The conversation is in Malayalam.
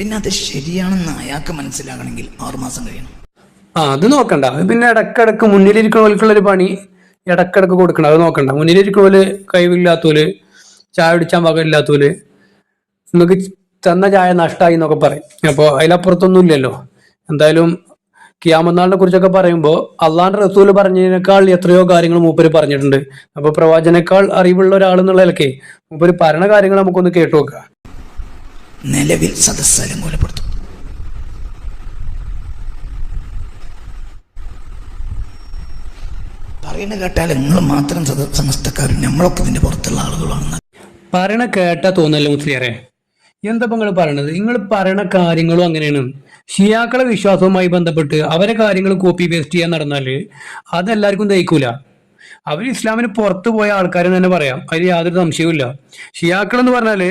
പിന്നെ അത് ശരിയാണെന്ന് അയാൾക്ക് മനസ്സിലാകണമെങ്കിൽ ആറുമാസം കഴിയണം. ആ അത് നോക്കണ്ട. അത് പിന്നെ ഇടക്കിടക്ക് മുന്നിലിരിക്കുന്നവർക്കുള്ള ഒരു പണി ഇടക്കിടക്ക് കൊടുക്കണം. അത് നോക്കണ്ട. മുന്നിലിരിക്കുന്നവര് കഴിവില്ലാത്തോൽ ചായ കുടിച്ചാൻ വകയില്ലാത്തോൽ നിങ്ങൾക്ക് തന്ന ചായ നഷ്ടമായി എന്നൊക്കെ പറയും. അപ്പോൾ അതിലപ്പുറത്തൊന്നും ഇല്ലല്ലോ എന്തായാലും ക്യാമനാളിനെ കുറിച്ചൊക്കെ പറയുമ്പോൾ അള്ളാന്റെ റസൂൽ പറഞ്ഞതിനേക്കാൾ എത്രയോ കാര്യങ്ങൾ മൂപ്പര് പറഞ്ഞിട്ടുണ്ട്. അപ്പോൾ പ്രവാചനേക്കാൾ അറിവുള്ള ഒരാൾ എന്നുള്ള മൂപ്പര് പറഞ്ഞ കാര്യങ്ങൾ നമുക്കൊന്ന് കേട്ടു നോക്കാം നിലവിൽ സദസ്സ് അലങ്കോലപ്പെടുത്തും പറയുന്ന കേട്ടാൽ നിങ്ങൾ മാത്രം സമസ്തക്കാർ നമ്മളൊക്കെ ഇതിന്റെ പുറത്തുള്ള ആളുകളാണ് പറയണ കേട്ടാ തോന്നല്ലോ മുസ്ലിയാരെ? എന്താ നിങ്ങൾ പറയണത്? നിങ്ങൾ പറയണ കാര്യങ്ങളും അങ്ങനെയാണ്. ഷിയാക്കളെ വിശ്വാസവുമായി ബന്ധപ്പെട്ട് അവരെ കാര്യങ്ങൾ കോപ്പി പേസ്റ്റ് ചെയ്യാൻ നടന്നാൽ അതെല്ലാവർക്കും ദഹിക്കൂല. അവർ ഇസ്ലാമിന് പുറത്തു പോയ ആൾക്കാരെന്ന് തന്നെ പറയാം. അതിൽ യാതൊരു സംശയവുമില്ല. ഷിയാക്കൾ എന്ന് പറഞ്ഞാൽ